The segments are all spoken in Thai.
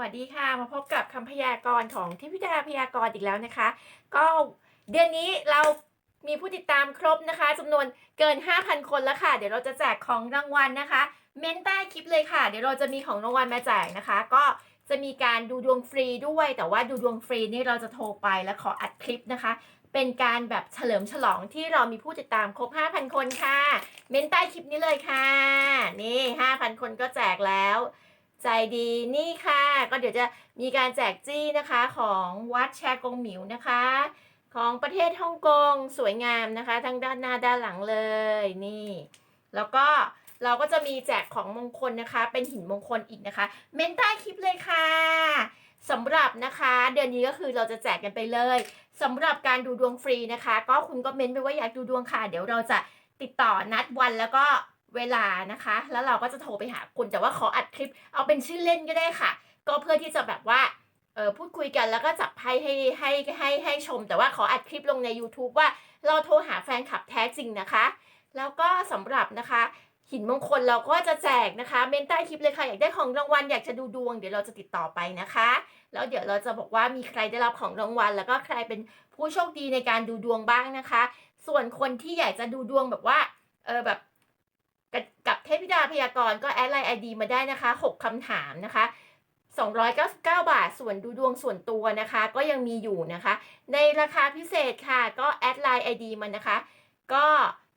วัสดีค่ะ มาพบกับคำพยากรณ์ของเทพธิดาพยากรณ์อีกแล้วนะคะ ก็เดือนนี้เรามีผู้ติดตามครบนะคะจำนวนเกิน 5,000 คนแล้วค่ะ เดี๋ยวเราจะแจกของรางวัลนะคะ เม้นใต้คลิปเลยค่ะ เดี๋ยวเราจะมีของรางวัลมาแจกนะคะ ก็จะมีการดูดวงฟรีด้วย แต่ว่าดูดวงฟรีนี่เราจะโทรไปแล้วขออัดคลิปนะคะ เป็นการแบบเฉลิมฉลองที่เรามีผู้ติดตามครบ 5,000 คนค่ะ เม้นใต้คลิปนี้เลยค่ะ นี่ 5,000 คนก็แจกแล้ว ใจดีนี่ค่ะ ก็เดี๋ยวจะมีการแจกจี้นะคะของวัดแชกงหมิวนะคะ ของประเทศฮ่องกงสวยงามนะคะ ทั้งด้านหน้าด้านหลังเลยนี่ แล้วก็เราก็จะมีแจกของมงคลนะคะ เป็นหินมงคลอีกนะคะ เมนใต้คลิปเลยค่ะสำหรับนะคะ เดือนนี้ก็คือเราจะแจกกันไปเลยสำหรับการดูดวงฟรีนะคะ ก็คุณก็เมนไปว่าอยากดูดวงค่ะ เดี๋ยวเราจะติดต่อนัดวันแล้วก็ เวลานะคะ แล้วเราก็จะโทรไปหาคุณแต่ว่าขออัดคลิป เอาเป็นชื่อเล่นก็ได้ค่ะ ก็เพื่อที่จะแบบว่าเออพูดคุยกันแล้วก็จับไพ่ให้ให้ให้ให้ชม แต่ว่าขออัดคลิปลงใน YouTube ว่าเราโทรหาแฟนคลับแท้จริงนะคะ แล้วก็สำหรับนะคะ หินมงคลเราก็จะแจกนะคะเมนใต้คลิปเลยค่ะ อยากได้ของรางวัลอยากจะดูดวง เดี๋ยวเราจะติดต่อไปนะคะ แล้วเดี๋ยวเราจะบอกว่ามีใครได้รับของรางวัล แล้วก็ใครเป็นผู้โชคดีในการดูดวงบ้างนะคะ ส่วนคนที่อยากจะดูดวงแบบว่าเออแบบ กับกับเทพธิดาพยากรณ์ก็แอดไลน์ไอดีมาได้นะคะ 6คำถามนะคะ 299 บาท ส่วนดูดวงส่วนตัวนะคะ ก็ยังมีอยู่นะคะ ในราคาพิเศษค่ะ ก็แอดไลน์ไอดีมันนะคะ ก็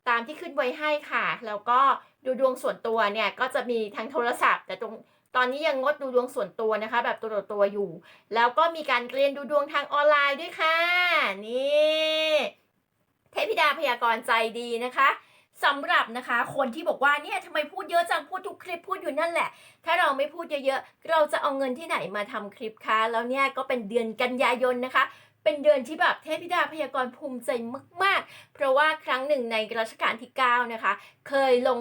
ตามที่ขึ้นไว้ให้ค่ะ แล้วก็ดูดวงส่วนตัวเนี่ย ก็จะมีทั้งโทรศัพท์ แต่ตรงตอนนี้ยังงดดูดวงส่วนตัวนะคะ แบบตัวต่อตัวอยู่ แล้วก็มีการเรียนดูดวงทางออนไลน์ด้วยค่ะ นี่ เทพธิดาพยากรณ์ใจดีนะคะ สำหรับนะคะคนที่บอกว่าเนี่ยทำไมพูดเยอะจังพูดทุกคลิปพูดอยู่นั่นแหละ ถ้าเราไม่พูดเยอะๆเราจะเอาเงินที่ไหนมาทำคลิปคะแล้วเนี่ยก็เป็นเดือนกันยายนนะคะ เป็นเดือนที่แบบเทพธิดาพยากรณ์ภูมิใจมากๆ เพราะว่าครั้งหนึ่งในรัชกาลที่ 9 นะคะ เคยลง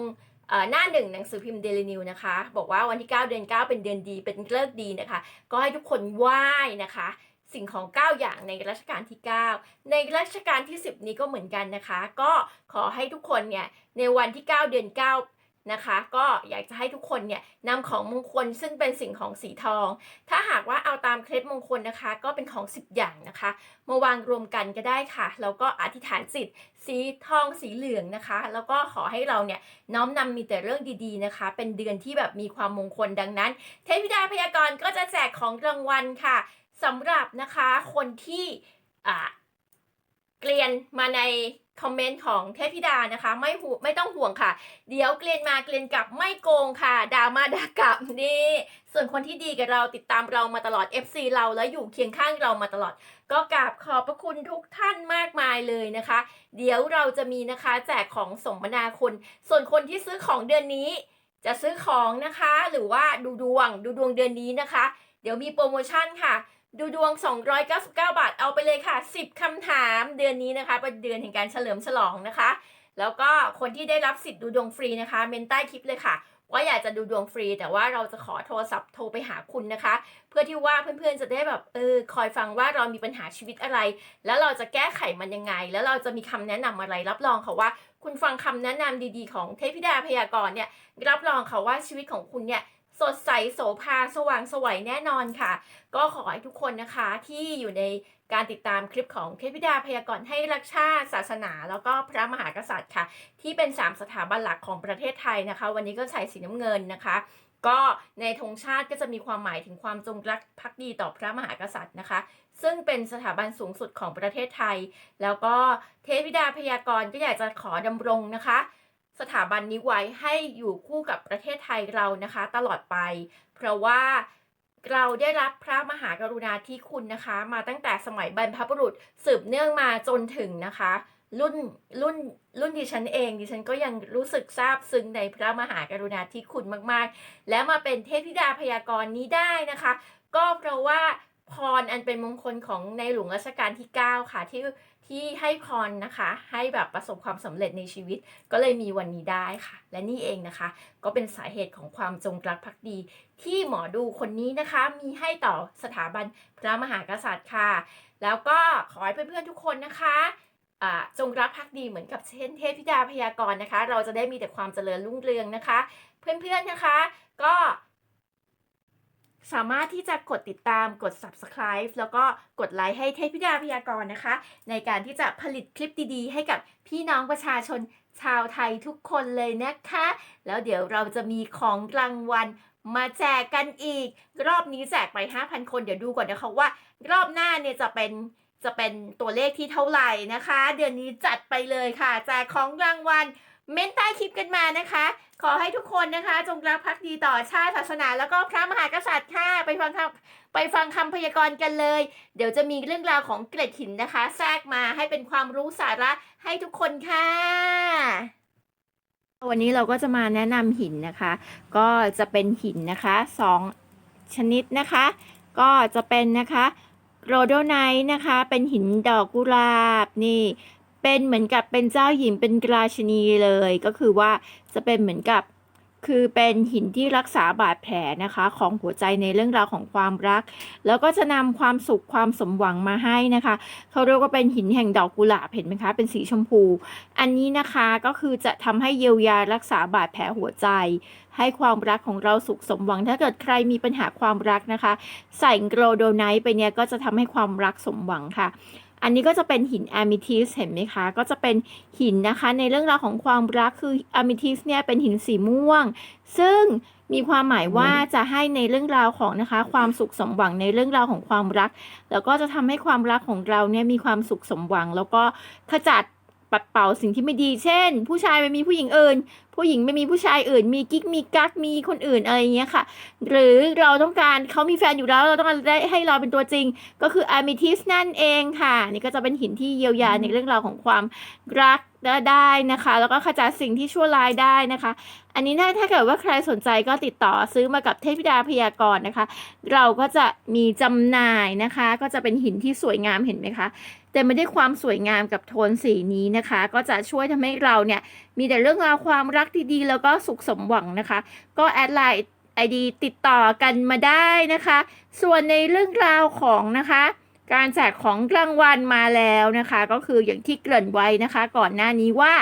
หน้าหนึ่งหนังสือพิมพ์เดลินิวนะคะ บอกว่าวันที่ 9 เดือน 9 เป็นเดือนดีเป็นเลิกดีนะคะ ก็ให้ทุกคนไหว้นะคะ สิ่งของ 9 อย่างในรัชกาลที่ 9 ในรัชกาลที่ 10 นี้ก็เหมือนกันนะคะ ก็ขอให้ทุกคนเนี่ยในวันที่ 9 เดือน 9นะคะก็อยากจะให้ทุกคนเนี่ยนำของมงคลซึ่งเป็นสิ่งของสีทอง ถ้าหากว่าเอาตามเคล็ดมงคลนะคะ ก็เป็นของ 10 อย่างนะคะมาวางรวมกันก็ได้ค่ะแล้วก็อธิษฐานจิตสีทองสีเหลืองนะคะ แล้วก็ขอให้เราเนี่ยน้อมนำมีแต่เรื่องดีๆนะคะ เป็นเดือนที่แบบมีความมงคลดังนั้น เทพธิดาพยากรณ์ก็จะแจกของรางวัลค่ะ สำหรับนะคะคนที่อ่าเกลียนมาในคอมเมนต์ของเทพธิดานะคะไม่หูไม่ต้องห่วงค่ะ เดี๋ยวเกลียนมาเกลียนกลับไม่โกงค่ะด่ามาด่ากลับนี่ส่วนคนที่ดีกับเราติดตามเรามาตลอด FC เราแล้วอยู่เคียงข้างเรามาตลอด ก็กราบขอบพระคุณทุกท่านมากมายเลยนะคะ เดี๋ยวเราจะมีนะคะแจกของสมนาคุณ ส่วนคนที่ซื้อของเดือนนี้ จะซื้อของนะคะ หรือว่าดูดวงดูดวงเดือนนี้นะคะ เดี๋ยวมีโปรโมชั่นค่ะ ดูดวง 299 บาท เอาไปเลยค่ะ 10คำถามเดือนนี้นะคะเป็นเดือนแห่งการเฉลิมฉลองนะคะ แล้วก็คนที่ได้รับสิทธิ์ดูดวงฟรีนะคะ เมนใต้คลิปเลยค่ะ ว่าอยากจะดูดวงฟรี แต่ว่าเราจะขอโทรศัพท์โทรไปหาคุณนะคะ เพื่อที่ว่าเพื่อนๆจะได้แบบเออคอยฟังว่าเรามีปัญหาชีวิตอะไร แล้วเราจะแก้ไขมันยังไง แล้วเราจะมีคำแนะนำอะไรรับรองค่ะว่า คุณฟังคำแนะนำดีๆ ของเทพธิดาพยากรณ์เนี่ยรับรองค่ะว่าชีวิตของคุณเนี่ย สดใสโสภาสว่างสวัยแน่นอนค่ะ ก็ขอให้ทุกคนนะคะที่อยู่ในการติดตามคลิปของเทพธิดาพยากรณ์ให้รักชาติศาสนา แล้วก็พระมหากษัตริย์ค่ะ ที่เป็น 3 สถาบันหลักของประเทศไทยนะคะ วันนี้ก็ใส่สีน้ำเงินนะคะ ก็ในธงชาติก็จะมีความหมายถึงความจงรักภักดีต่อพระมหากษัตริย์นะคะ ซึ่งเป็นสถาบันสูงสุดของประเทศไทย แล้วก็เทพธิดาพยากรณ์ก็อยากจะขอดำรงนะคะ สถาบันนี้ไว้ให้อยู่คู่กับประเทศไทยเรานะคะ ตลอดไป เพราะว่าเราได้รับพระมหากรุณาธิคุณนะคะ มาตั้งแต่สมัยบรรพบุรุษสืบเนื่องมาจนถึงนะคะ รุ่นรุ่นรุ่นดิฉันเองดิฉันก็ยังรู้สึกซาบซึ้งในพระมหากรุณาธิคุณมากๆ และมาเป็นเทพธิดาพยากรณ์นี้ได้นะคะ ก็เพราะว่าพรอันเป็นมงคลของในหลวงรัชกาลที่ 9 ค่ะที่ ที่ให้พรนะคะ ให้แบบประสบความสำเร็จในชีวิต ก็เลยมีวันนี้ได้ค่ะ และนี่เองนะคะ ก็เป็นสาเหตุของความจงรักภักดี ที่หมอดูคนนี้นะคะ มีให้ต่อสถาบันพระมหากษัตริย์ค่ะ แล้วก็ขอให้เพื่อนๆทุกคนนะคะจงรักภักดีเหมือนกับเช่นเทพธิดาพยากรณ์นะคะ เราจะได้มีแต่ความเจริญรุ่งเรืองนะคะ เพื่อนๆนะคะ ก็ สามารถที่จะกดติดตามกด subscribe แล้วก็กดไลค์ให้เทพธิดาพยากรณ์นะคะ ในการที่จะผลิตคลิปดีๆ ให้กับพี่น้องประชาชนชาวไทยทุกคนเลยนะคะ แล้วเดี๋ยวเราจะมีของรางวัลมาแจกกันอีก รอบนี้แจกไป 5,000 คนเดี๋ยวดูก่อนนะคะว่า รอบหน้าเนี่ยจะเป็นจะเป็นตัวเลขที่เท่าไหร่นะคะ เดือนนี้จัดไปเลยค่ะ แจกของรางวัล เม้นใต้คลิปกันมานะคะ ขอให้ทุกคนนะคะ จงรักภักดีต่อชาติศาสนา แล้วก็พระมหากษัตริย์ค่ะไปฟังคำไปฟังคำพยากรณ์กันเลย เดี๋ยวจะมีเรื่องราวของเกล็ดหินนะคะ แทรกมาให้เป็นความรู้สาระให้ทุกคนค่ะ วันนี้เราก็จะมาแนะนำหินนะคะ ก็จะเป็นหินนะคะสองชนิดนะคะ ก็จะเป็นนะคะโรโดไนท์นะคะ เป็นหินดอกกุหลาบนี่ เป็นเหมือนกับเป็นเจ้าหญิงเป็นราชินีเลยก็คือว่าจะเป็นเหมือนกับคือเป็นหินที่รักษาบาดแผลนะคะ ของหัวใจในเรื่องราวของความรัก แล้วก็จะนำความสุขความสมหวังมาให้นะคะเขาเรียกว่าเป็นหินแห่งดอกกุหลาบเห็นไหมคะ เป็นสีชมพู อันนี้นะคะก็คือจะทำให้เยียวยารักษาบาดแผลหัวใจ ให้ความรักของเราสุขสมหวัง ถ้าเกิดใครมีปัญหาความรักนะคะ ใส่โกรโดไนท์ไปเนี่ยก็จะทำให้ความรักสมหวังค่ะ อันนี้ก็จะเป็นหินอะมิทิสเห็นไหมคะ ก็จะเป็นหินนะคะในเรื่องราวของความรักคืออะมิทิสเนี่ยเป็นหินสีม่วง ซึ่งมีความหมายว่าจะให้ในเรื่องราวของนะคะ ความสุขสมหวังในเรื่องราวของความรัก แล้วก็จะทำให้ความรักของเราเนี่ยมีความสุขสมหวัง แล้วก็ขจัด ปัดเป่าสิ่งที่ไม่ดี เช่น ผู้ชายไม่มีผู้หญิงอื่น ผู้หญิงไม่มีผู้ชายอื่น มีกิ๊กมีกักมีคนอื่นอะไรอย่างเงี้ยค่ะ หรือเราต้องการเขามีแฟนอยู่แล้วเราต้องการได้ให้เราเป็นตัวจริง ก็คืออะมิทิสนั่นเองค่ะ นี่ก็จะเป็นหินที่เยียวยาในเรื่องราวของความรักได้นะคะ แล้วก็ขจัดสิ่งที่ชั่วร้ายได้นะคะ อันนี้ถ้าถ้าเกิดว่าใครสนใจก็ติดต่อซื้อมากับเทพธิดาพยากรณ์นะคะ เราก็จะมีจำหน่ายนะคะ ก็จะเป็นหินที่สวยงามเห็นไหมคะ แต่ไม่ได้ความสวยงามกับโทนสีนี้นะคะ ก็จะช่วยทำให้เราเนี่ยมีแต่เรื่องราวความรักดีๆ แล้วก็สุขสมหวังนะคะ ก็แอดไลน์ไอดีติดต่อกันมาได้นะคะ ส่วนในเรื่องราวของนะคะการแจกของรางวัลมาแล้วนะคะ ก็คืออย่างที่เกริ่นไว้นะคะ ก่อนหน้านี้ว่า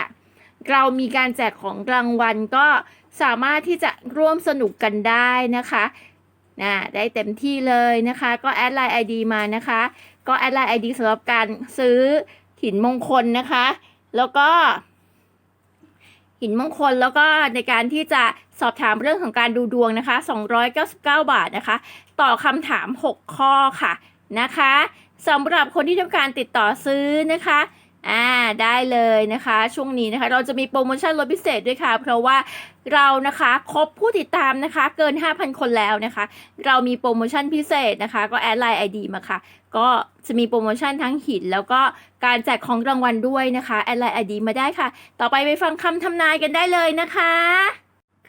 เรามีการแจกของรางวัลก็สามารถที่จะร่วมสนุกกันได้นะคะนะได้เต็มที่เลยนะคะ ก็แอดไลน์ ID มานะคะ ก็แอดไลน์ ID สำหรับการซื้อหินมงคลนะคะ แล้วก็ หินมงคลแล้วก็ในการที่จะสอบถามเรื่องของการดูดวงนะคะ 299 บาทนะคะ ต่อคำถาม 6 ข้อค่ะนะคะสำหรับคนที่ต้องการติดต่อซื้อนะคะอ่าได้เลยนะคะ ช่วงนี้นะคะ เราจะมีโปรโมชั่นลดพิเศษด้วยค่ะ เพราะว่าเรานะคะครบผู้ติดตามนะคะ เกิน 5,000 คนแล้วนะคะ เรามีโปรโมชั่นพิเศษนะคะ ก็แอดไลน์ ID มาค่ะ ก็จะมีโปรโมชั่นทั้งหิน แล้วก็การแจกของรางวัลด้วยนะคะแอดไลน์ ID มาได้ค่ะ ต่อไปไปฟังคำทำนายกันได้เลยนะคะ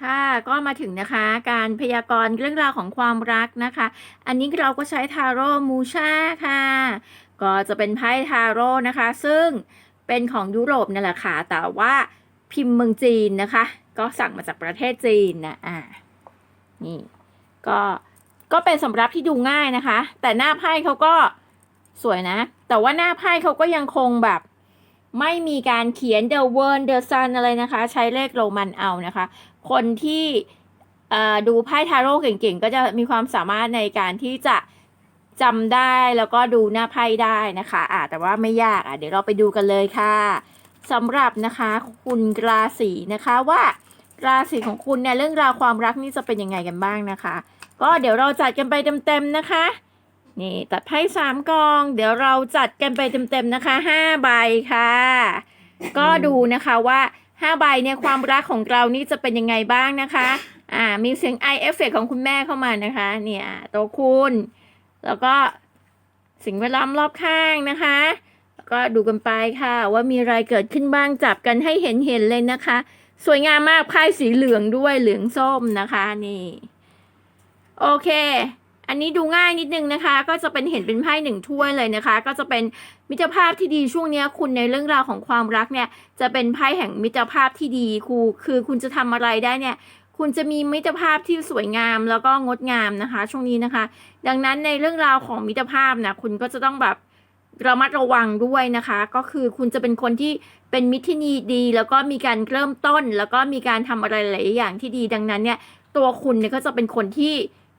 ค่ะก็มาถึงนะคะ การพยากรณ์เรื่องราวของความรักนะคะ อันนี้เราก็ใช้ทาโร่มูชาค่ะ ก็จะเป็นไพ่ทาโร่นะคะ ซึ่งเป็นของยุโรปนั่นแหละค่ะ แต่ว่าพิมพ์เมืองจีนนะคะ ก็สั่งมาจากประเทศจีนนะอ่านี่ก็ ก็เป็นสำรับที่ดูง่ายนะคะ แต่หน้าไพ่เขาก็สวยนะ แต่ว่าหน้าไพ่เขาก็ยังคงแบบ ไม่มีการเขียน the world the sun อะไรนะคะ ใช้เลขโรมันเอานะคะ คนที่ดูไพ่ทาโร่เก่งๆ ก็จะมีความสามารถในการที่จะจำได้แล้วก็ดูหน้าไพ่ได้นะคะอ่าแต่ว่าไม่ยากอะเดี๋ยวเราไปดูกันเลยค่ะสำหรับนะคะคุณราศีนะคะว่าราศีของคุณเนี่ยเรื่องราวความรักนี่จะเป็นยังไงกันบ้างนะคะ ก็เดี๋ยวเราจัดกันไปเต็มๆนะคะ นี่ตัดไพ่สามกอง เดี๋ยวเราจัดกันไปเต็มๆนะคะห้าใบค่ะ ก็ดูนะคะว่าห้าใบเนี่ยความรักของเรานี่จะเป็นยังไงบ้างนะคะ อ่า มีเสียงไอเอฟเฟกของคุณแม่เข้ามานะคะ เนี่ยตัวคุณ แล้วก็สิ่งแวดล้อมรอบข้างนะคะ แล้วก็ดูกันไปค่ะ ว่ามีอะไรเกิดขึ้นบ้างจับกันให้เห็นเห็นๆเลยนะคะ สวยงามมากไพ่สีเหลืองด้วยเหลืองส้มนะคะนี่ โอเค อันนี้ดูง่ายนิดนึงนะคะ ก็จะเป็นเห็นเป็นไพ่หนึ่งถ้วยเลยนะคะ ก็จะเป็นมิตรภาพที่ดีช่วงนี้คุณในเรื่องราวของความรักเนี่ย จะเป็นไพ่แห่งมิตรภาพที่ดีครูคือคุณจะทำอะไรได้เนี่ย คุณจะมีมิตรภาพที่สวยงามแล้วก็งดงามนะคะ ช่วงนี้นะคะ ดังนั้นในเรื่องราวของมิตรภาพนะคุณก็จะต้องแบบระมัดระวังด้วยนะคะ ก็คือคุณจะเป็นคนที่เป็นมิตรที่ดี แล้วก็มีการเริ่มต้น แล้วก็มีการทำอะไรหลายอย่างที่ดีดังนั้นเนี่ย ตัวคุณเนี่ยก็จะเป็นคนที่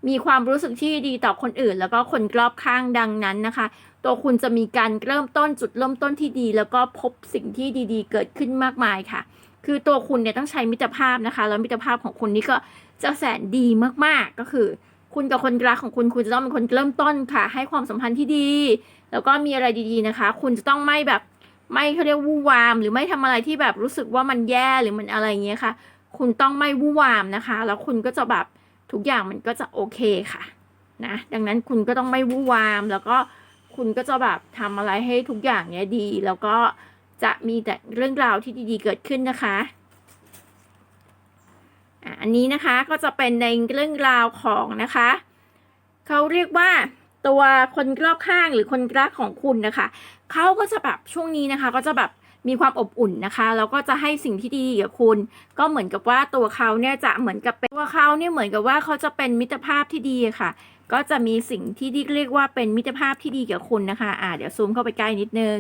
มีความรู้สึกที่ดีต่อคนอื่น แล้วก็คนรอบข้างดังนั้นนะคะ ตัวคุณจะมีการเริ่มต้นจุดเริ่มต้นที่ดี แล้วก็พบสิ่งที่ดีๆ เกิดขึ้นมากมายค่ะ คือตัวคุณเนี่ยต้องใช้มิตรภาพนะคะแล้วมิตรภาพของคุณนี่ก็จะแสนดีมากๆก็คือ คุณกับคนรักของคุณคุณจะต้องเป็นคนเริ่มต้นค่ะ ให้ความสัมพันธ์ที่ดี แล้วก็มีอะไรดีๆนะคะ คุณจะต้องไม่แบบไม่เขาเรียกวู่วาม หรือไม่ทำอะไรที่แบบรู้สึกว่ามันแย่หรือมันอะไรเงี้ยค่ะ คุณต้องไม่วู่วามนะคะ แล้วคุณก็จะแบบ ทุกอย่างมันก็จะโอเคค่ะนะดังนั้นคุณก็ต้องไม่วู่วามแล้วก็คุณก็จะแบบทำอะไรให้ทุกอย่างเนี้ยดี แล้วก็จะมีแต่เรื่องราวที่ดีๆเกิดขึ้นนะคะอันนี้นะคะก็จะเป็นในเรื่องราวของนะคะเขาเรียกว่าตัวคนรอบข้างหรือคนรักของคุณนะคะเขาก็จะแบบช่วงนี้นะคะ ก็จะแบบ มีความอบอุ่นนะคะแล้วก็จะให้สิ่งที่ดีกับคุณ ก็เหมือนกับว่าตัวเขาเนี่ยจะเหมือนกับเป็นตัวเขาเนี่ยเหมือนกับว่าเขาจะเป็นมิตรภาพที่ดีค่ะ ก็จะมีสิ่งที่เรียกว่าเป็นมิตรภาพที่ดีกับคุณนะคะอ่าเดี๋ยวซูมเข้าไปใกล้นิดนึง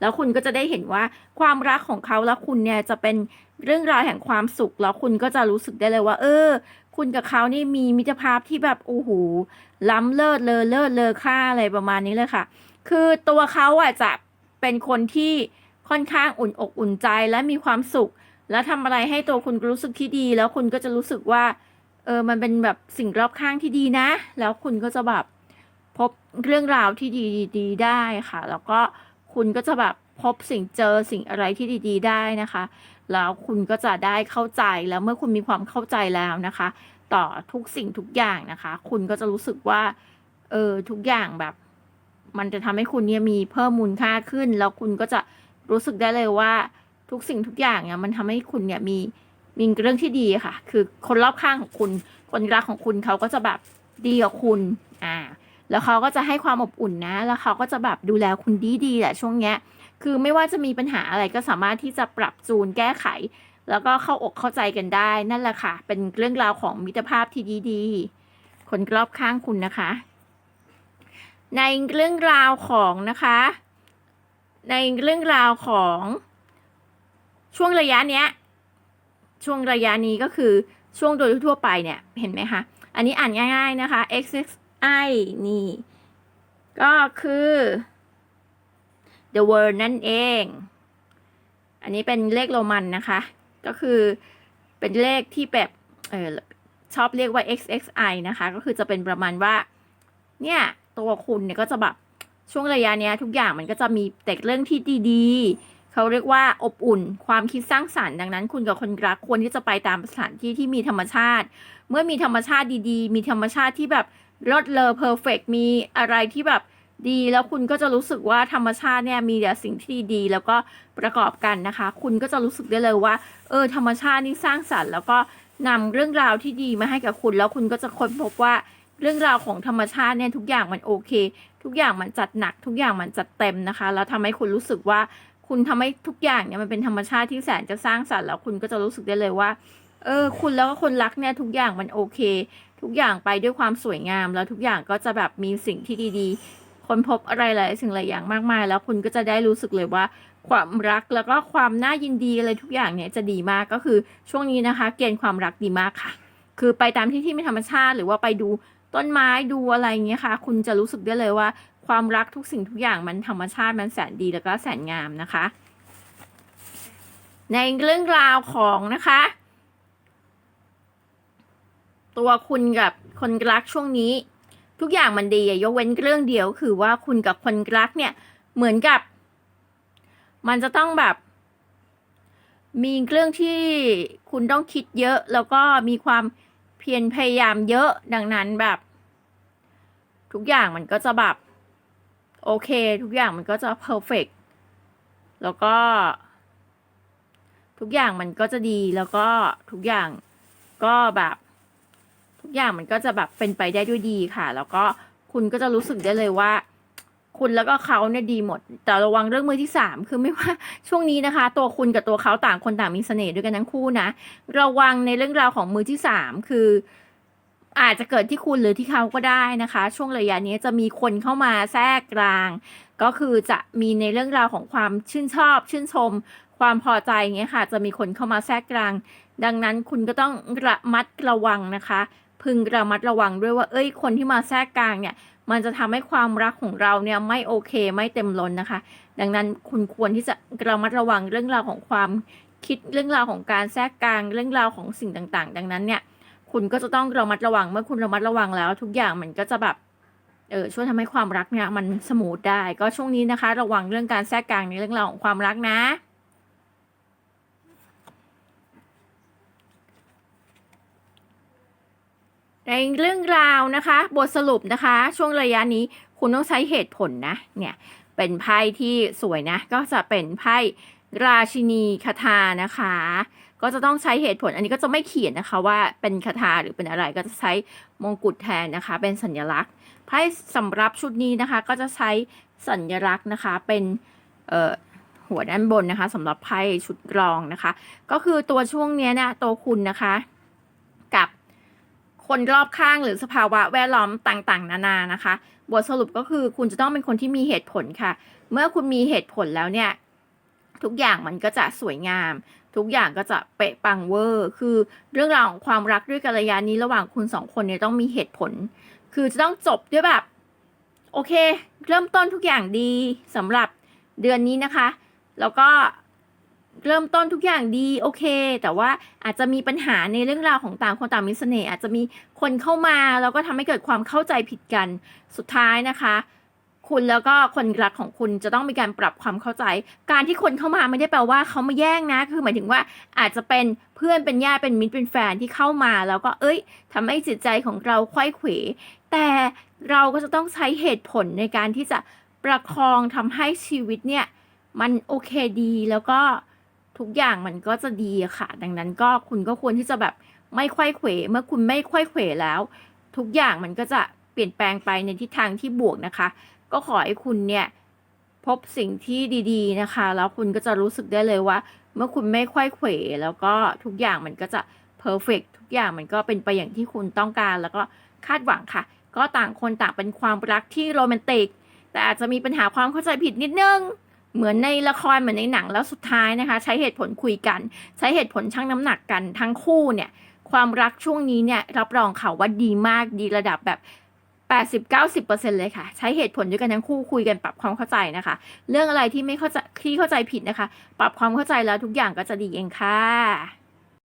แล้วคุณก็จะได้เห็นว่าความรักของเขาและคุณเนี่ยจะเป็นเรื่องราวแห่งความสุขแล้วคุณก็จะรู้สึกได้เลยว่า เออ คุณกับเขานี่มีมิตรภาพที่แบบโอ้โหล้ำเลิศเลอเลิศเลอค่าอะไรประมาณนี้เลยค่ะ คือตัวเขาอะจะเป็นคนที่ ค่อนข้างอุ่นอกอุ่นใจและมีความสุข แล้วทำอะไรให้ตัวคุณรู้สึกที่ดี แล้วคุณก็จะรู้สึกว่าเออมันเป็นแบบสิ่งรอบข้างที่ดีนะ แล้วคุณก็จะแบบพบเรื่องราวที่ดีๆได้ค่ะ แล้วก็คุณก็จะแบบพบสิ่งเจอสิ่งอะไรที่ดี ๆ ได้นะคะ แล้วคุณก็จะได้เข้าใจแล้วเมื่อคุณมีความเข้าใจแล้วนะคะ ต่อทุกสิ่งทุกอย่างนะคะ คุณก็จะรู้สึกว่าเออทุกอย่างแบบ มันจะทำให้คุณเนี่ยมีเพิ่มมูลค่าขึ้น แล้วคุณก็จะ รู้สึกได้เลยว่าทุกสิ่งทุกอย่างเนี่ยมันทำให้คุณเนี่ยมีมีเรื่องที่ดีค่ะ คือคนรอบข้างของคุณ คนรักของคุณเขาก็จะแบบดีกับคุณ อ่า แล้วเขาก็จะให้ความอบอุ่นนะ แล้วเขาก็จะแบบดูแลคุณดีๆแหละช่วงเนี้ย คือไม่ว่าจะมีปัญหาอะไรก็สามารถที่จะปรับจูนแก้ไข แล้วก็เข้าอกเข้าใจกันได้ นั่นแหละค่ะ เป็นเรื่องราวของมิตรภาพที่ดีๆคนรอบข้างคุณนะคะ ในเรื่องราวของนะคะ ในเรื่องราวของช่วงระยะเนี้ย ช่วงระยะนี้ก็คือช่วงโดยทั่วไปเนี่ย เห็นไหมคะ อันนี้อ่านง่ายๆนะคะ xxi นี่ ก็คือ the world นั่นเอง อันนี้เป็นเลขโรมันนะคะ ก็คือเป็นเลขที่แบบเออชอบเรียกว่า xxi นะคะ ก็คือจะเป็นประมาณว่า เนี่ย ตัวคุณเนี่ยก็จะแบบ ช่วงระยะเนี้ยทุกอย่างมันก็จะมีแต่เรื่องที่ดีๆ เขาเรียกว่าอบอุ่น ความคิดสร้างสารรค์ดังนั้น คุณกับคนรักควรที่จะไปตามสถานที่ที่มีธรรมชาติ เมื่อมีธรรมชาติดีๆ มีธรรมชาติที่แบบรดเลอเพอร์เฟกมีอะไรที่แบบดีแล้วคุณก็จะรู้สึกว่าธรรมชาติเนี่ยมีแต่สิ่งที่ดีแล้วก็ประกอบกันนะคะ คุณก็จะรู้สึกได้เลยว่า เออ ธรรมชาตินี่สร้างสรรค์ แล้วก็นำเรื่องราวที่ดีมาให้กับคุณ แล้วคุณก็จะค้นพบว่า เรื่องราวของธรรมชาติเนี่ยทุกอย่างมันโอเค ทุกอย่างมันจัดหนัก ทุกอย่างมันจัดเต็มนะคะ แล้วทำให้คุณรู้สึกว่าคุณทำให้ทุกอย่างเนี่ยมันเป็นธรรมชาติที่แสนจะสร้างสรรค์แล้วคุณก็จะรู้สึกได้เลยว่า เออ คุณแล้วก็คนรักเนี่ยทุกอย่างมันโอเค ทุกอย่างไปด้วยความสวยงาม แล้วทุกอย่างก็จะแบบมีสิ่งที่ดีๆค้นพบอะไรหลายสิ่งหลายอย่างมากมาย แล้วคุณก็จะได้รู้สึกเลยว่าความรักแล้วก็ความน่ายินดีอะไรทุกอย่างเนี่ยจะดีมากก็คือช่วงนี้นะคะ เกณฑ์ความรักดีมากค่ะ คือไปตามที่ที่ไม่ธรรมชาติ หรือว่าไปดู ต้นไม้ดูอะไรเงี้ยค่ะ คุณจะรู้สึกได้เลยว่า ความรักทุกสิ่งทุกอย่างมันธรรมชาติมันแสนดีแล้วก็แสนงามนะคะ ในเรื่องราวของนะคะ ตัวคุณกับคนรักช่วงนี้ ทุกอย่างมันดียกเว้นเรื่องเดียวคือว่าคุณกับคนรักเนี่ยเหมือนกับ มันจะต้องแบบมีเรื่องที่คุณต้องคิดเยอะแล้วก็มีความ เพียรพยายามเยอะดังนั้นแบบ ทุกอย่างมันก็จะแบบ โอเค ทุกอย่างมันก็จะเพอร์เฟกแล้วก็ ทุกอย่างมันก็จะดีแล้วก็ทุกอย่างก็แบบ ทุกอย่างมันก็จะแบบเป็นไปได้ด้วยดีค่ะ แล้วก็คุณก็จะรู้สึกได้เลยว่า คุณแล้วก็เขาเนี่ยดีหมด แต่ระวังเรื่องมือที่สามคือไม่ว่าช่วงนี้นะคะ ตัวคุณกับตัวเขาต่างคนต่างมีเสน่ห์ด้วยกันทั้งคู่นะ ระวังในเรื่องราวของมือที่สามคือ อาจจะเกิดที่คุณหรือที่เขาก็ได้นะคะ ช่วงระยะนี้จะมีคนเข้ามาแทรกกลาง ก็คือจะมีในเรื่องราวของความชื่นชอบ ชื่นชม ความพอใจอย่างเงี้ยค่ะ จะมีคนเข้ามาแทรกกลาง ดังนั้นคุณก็ต้องระมัดระวังนะคะ พึงระมัดระวังด้วยว่า เอ้ย คนที่มาแทรกกลางเนี่ย มันจะทำให้ความรักของเราเนี่ยไม่โอเคไม่เต็มล้นนะคะ ดังนั้นคุณควรที่จะระมัดระวังเรื่องราวของความคิดเรื่องราวของการแทรกกลางเรื่องราวของสิ่งต่างๆ ดังนั้นเนี่ย คุณก็จะต้องระมัดระวังเมื่อคุณระมัดระวังแล้ว ทุกอย่างมันก็จะแบบเออช่วยทำให้ความรักเนี่ยมันสมูทได้ ก็ช่วงนี้นะคะ ระวังเรื่องการแทรกกลางในเรื่องราวของความรักนะ ในเรื่องราวนะคะ บทสรุปนะคะ ช่วงระยะนี้คุณต้องใช้เหตุผลนะเนี่ยเป็นไพ่ที่สวยนะ ก็จะเป็นไพ่ราชินีคาถานะคะ ก็จะต้องใช้เหตุผล อันนี้ก็จะไม่เขียนนะคะว่าเป็นคาถาหรือเป็นอะไรก็จะใช้มงกุฎแทนนะคะ เป็นสัญลักษณ์ไพ่สำหรับชุดนี้นะคะ ก็จะใช้สัญลักษณ์นะคะเป็นเอ่อหัวด้านบนนะคะสำหรับไพ่ชุดรองนะคะ ก็คือตัวช่วงเนี้ยนี่ยตัวคุณนะคะ กับ คนรอบข้างหรือสภาวะแวดล้อมต่างๆ นานานะคะ บทสรุปก็คือคุณจะต้องเป็นคนที่มีเหตุผลค่ะ เมื่อคุณมีเหตุผลแล้วเนี่ย ทุกอย่างมันก็จะสวยงาม ทุกอย่างก็จะเป๊ะปังเวอร์ คือเรื่องราวของความรักด้วยกัลยาณนี้ระหว่างคุณสองคนเนี่ยต้องมีเหตุผล คือจะต้องจบด้วยแบบ โอเค เริ่มต้นทุกอย่างดีสำหรับเดือนนี้นะคะ แล้วก็ เริ่มต้นทุกอย่างดีโอเค แต่ว่าอาจจะมีปัญหาในเรื่องราวของต่างคนต่างมีเสน่ห์อาจจะมีคนเข้ามาแล้วก็ทำให้เกิดความเข้าใจผิดกันสุดท้ายนะคะ คุณแล้วก็คนรักของคุณจะต้องมีการปรับความเข้าใจ การที่คนเข้ามาไม่ได้แปลว่าเขามาแย่งนะ คือหมายถึงว่าอาจจะเป็นเพื่อนเป็นญาติเป็นมิตรเป็นแฟนที่เข้ามา แล้วก็เอ้ยทำให้จิตใจของเราควยเขวแต่เราก็จะต้องใช้เหตุผลในการที่จะประคองทำให้ชีวิตเนี่ยมันโอเคดีแล้วก็ ทุกอย่างมันก็จะดีค่ะ ดังนั้นก็คุณก็ควรที่จะแบบไม่ควยเขวเมื่อคุณไม่ควยเขวแล้ว ทุกอย่างมันก็จะเปลี่ยนแปลงไปในทิศทางที่บวกนะคะ ก็ขอให้คุณเนี่ยพบสิ่งที่ดีๆนะคะ แล้วคุณก็จะรู้สึกได้เลยว่า เมื่อคุณไม่ค่อยเขวแล้วก็ทุกอย่างมันก็จะเพอร์เฟกทุกอย่างมันก็เป็นไปอย่างที่คุณต้องการแล้วก็คาดหวังค่ะ ก็ต่างคนต่างเป็นความรักที่โรแมนติก แต่อาจจะมีปัญหาความเข้าใจผิดนิดนึง เหมือนในละครเหมือนในหนังแล้วสุดท้ายนะคะ ใช้เหตุผลคุยกัน ใช้เหตุผลชั่งน้ำหนักกันทั้งคู่เนี่ย ความรักช่วงนี้เนี่ยรับรองค่ะว่าดีมากดีระดับแบบ80-90%เลยค่ะ ใช้เหตุผลด้วยกันทั้งคู่คุยกันปรับความเข้าใจนะคะ เรื่องอะไรที่ไม่เข้าใจที่เข้าใจผิดนะคะ ปรับความเข้าใจแล้วทุกอย่างก็จะดีเองค่ะ